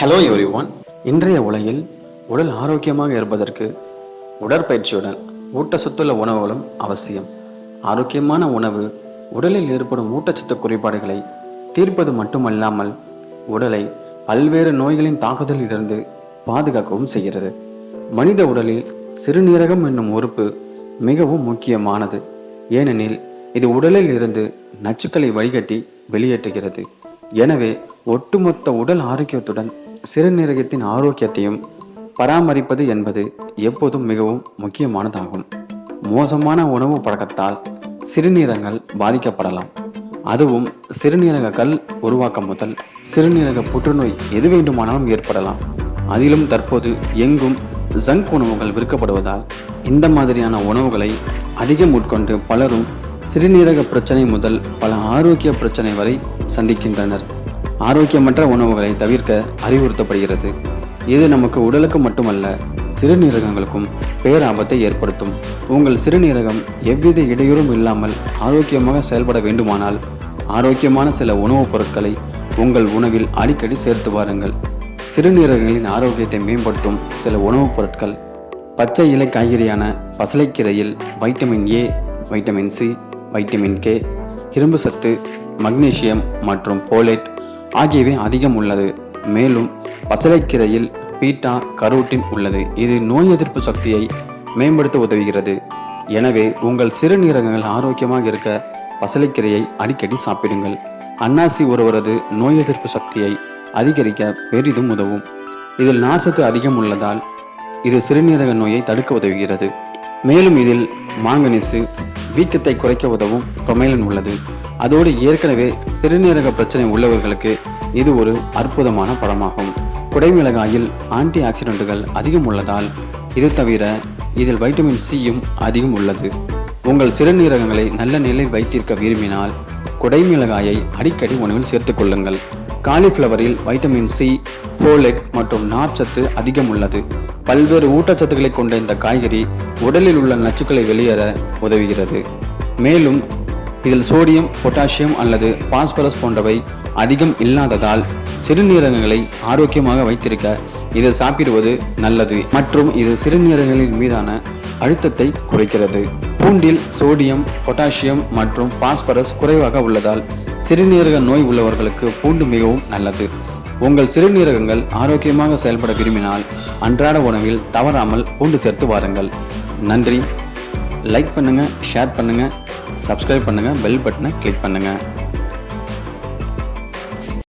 Hello every one இன்றைய உலகில் உடல் ஆரோக்கியமாக இருப்பதற்கு உடற்பயிற்சியுடன் ஊட்டச்சத்துள்ள உணவுகளும் அவசியம். ஆரோக்கியமான உணவு உடலில் ஏற்படும் ஊட்டச்சத்து குறைபாடுகளை தீர்ப்பது மட்டுமல்லாமல் உடலை பல்வேறு நோய்களின் தாக்குதலில் இருந்து பாதுகாக்கவும் செய்கிறது. மனித உடலில் சிறுநீரகம் என்னும் உறுப்பு மிகவும் முக்கியமானது. ஏனெனில் இது உடலில் இருந்து நச்சுக்களை வடிகட்டி வெளியேற்றுகிறது. எனவே ஒட்டுமொத்த உடல் ஆரோக்கியத்துடன் சிறுநீரகத்தின் ஆரோக்கியத்தையும் பராமரிப்பது என்பது எப்போதும் மிகவும் முக்கியமானதாகும். மோசமான உணவு பழக்கத்தால் சிறுநீரகங்கள் பாதிக்கப்படலாம். அதுவும் சிறுநீரக கல் உருவாக்கம் முதல் சிறுநீரக புற்றுநோய் எது வேண்டுமானாலும் ஏற்படலாம். அதிலும் தற்போது எங்கும் ஜங்க் உணவுகள் விற்கப்படுவதால் இந்த மாதிரியான உணவுகளை அதிகம் உட்கொண்டு பலரும் சிறுநீரக பிரச்சனை முதல் பல ஆரோக்கிய பிரச்சனை வரை சந்திக்கின்றனர். ஆரோக்கியமற்ற உணவுகளை தவிர்க்க அறிவுறுத்தப்படுகிறது. இது நமக்கு உடலுக்கு மட்டுமல்ல சிறுநீரகங்களுக்கும் பேராபத்தை ஏற்படுத்தும். உங்கள் சிறுநீரகம் எவ்வித இடையூறும் இல்லாமல் ஆரோக்கியமாக செயல்பட வேண்டுமானால் ஆரோக்கியமான சில உணவுப் பொருட்களை உங்கள் உணவில் அடிக்கடி சேர்த்து வாருங்கள். சிறுநீரகங்களின் ஆரோக்கியத்தை மேம்படுத்தும் சில உணவுப் பொருட்கள் பச்சை இலை காய்கறியான பசலைக்கீரையில் vitamin A vitamin C vitamin K இரும்பு சத்து மக்னீசியம் மற்றும் போலேட் ஆகியவை அதிகம் உள்ளது. மேலும் பசலைக்கீரையில் பீட்டா கரோட்டின் உள்ளது. இது நோய் எதிர்ப்பு சக்தியை மேம்படுத்த உதவுகிறது. எனவே உங்கள் சிறுநீரகங்கள் ஆரோக்கியமாக இருக்க பசலைக்கீரையை அடிக்கடி சாப்பிடுங்கள். அன்னாசி ஒருவரது நோய் எதிர்ப்பு சக்தியை அதிகரிக்க பெரிதும் உதவும். இதில் நார்ச்சத்து அதிகம் உள்ளதால் இது சிறுநீரக நோயை தடுக்க உதவுகிறது. மேலும் இதில் மாங்கனீசு வீக்கத்தை குறைக்க உதவும் பிரொமைலன் உள்ளது. அதோடு ஏற்கனவே சிறுநீரக பிரச்சனை உள்ளவர்களுக்கு இது ஒரு அற்புதமான பழமாகும் குடைமிளகாயில் ஆன்டி ஆக்சிடென்ட்டுகள் அதிகம் உள்ளதால் இது தவிர இதில் வைட்டமின் சியும் அதிகம் உள்ளது. உங்கள் சிறுநீரகங்களை நல்ல நிலையில் வைத்திருக்க விரும்பினால் குடைமிளகாயை அடிக்கடி உணவில் சேர்த்துக் கொள்ளுங்கள் காலிஃப்ளவரில் வைட்டமின் சி போலெட் மற்றும் நார்ச்சத்து அதிகம் உள்ளது. பல்வேறு ஊட்டச்சத்துக்களை கொண்ட இந்த காய்கறி உடலில் உள்ள நச்சுக்களை வெளியேற உதவுகிறது. மேலும் இதில் சோடியம் பொட்டாசியம் அல்லது பாஸ்பரஸ் போன்றவை அதிகம் இல்லாததால் சிறுநீரகங்களை ஆரோக்கியமாக வைத்திருக்க இதை சாப்பிடுவது நல்லது. மற்றும் இது சிறுநீரகங்களின் மீதான அழுத்தத்தை குறைக்கிறது. பூண்டில் சோடியம் பொட்டாசியம் மற்றும் பாஸ்பரஸ் குறைவாக உள்ளதால் சிறுநீரக நோய் உள்ளவர்களுக்கு பூண்டு மிகவும் நல்லது. உங்கள் சிறுநீரகங்கள் ஆரோக்கியமாக செயல்பட விரும்பினால் அன்றாட உணவில் தவறாமல் பூண்டு சேர்த்து வாருங்கள். நன்றி. லைக் பண்ணுங்கள் ஷேர் பண்ணுங்கள் சப்ஸ்கிரைப் பண்ணுங்கள் பெல் பட்டனை கிளிக் பண்ணுங்கள்